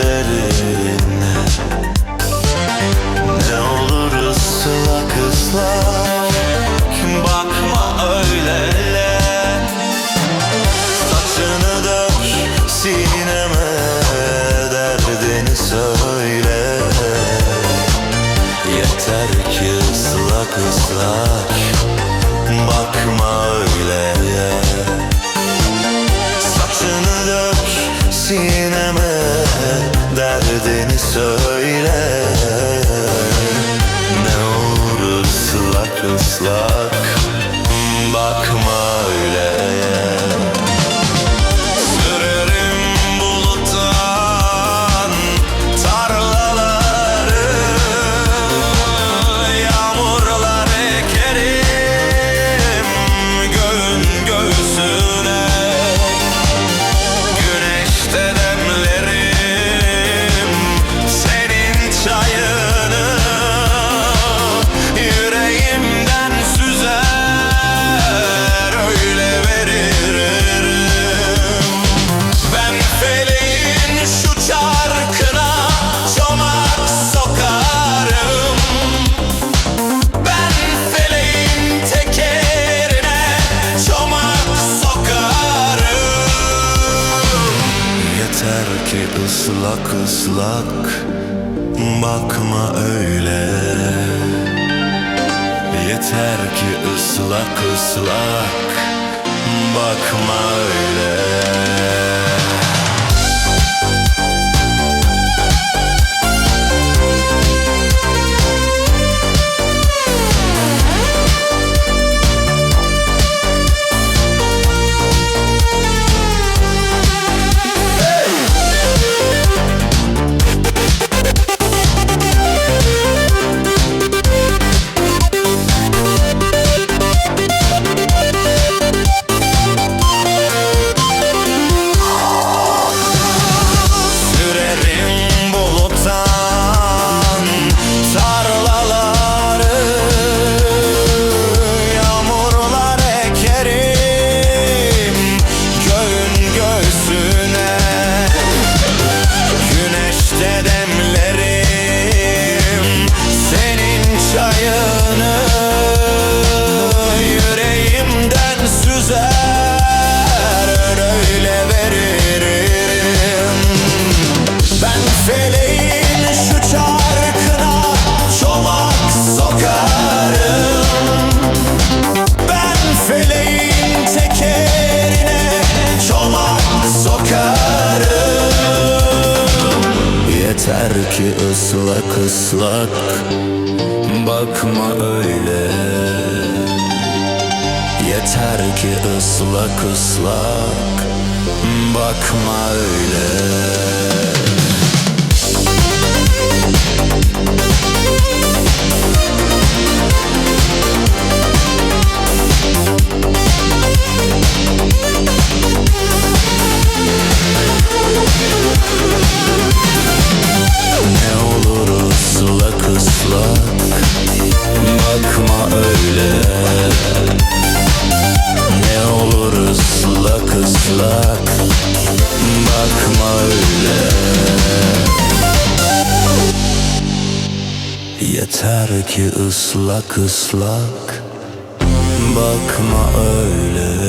gözlerine Ne olur ıslak ıslak Bakma öyle Saçını dök sineme Derdini söyle. Yeter ki ıslak ıslak Bakma öyle Saçını dök sineme ıslak Bakma Islak ıslak bakma öyle. Yeter ki ıslak ıslak bakma öyle Yeter ki ıslak ıslak bakma öyle. Yeter ki ıslak ıslak bakma öyle ıslak Bakma öyle. Yeter ki ıslak ıslak. Bakma öyle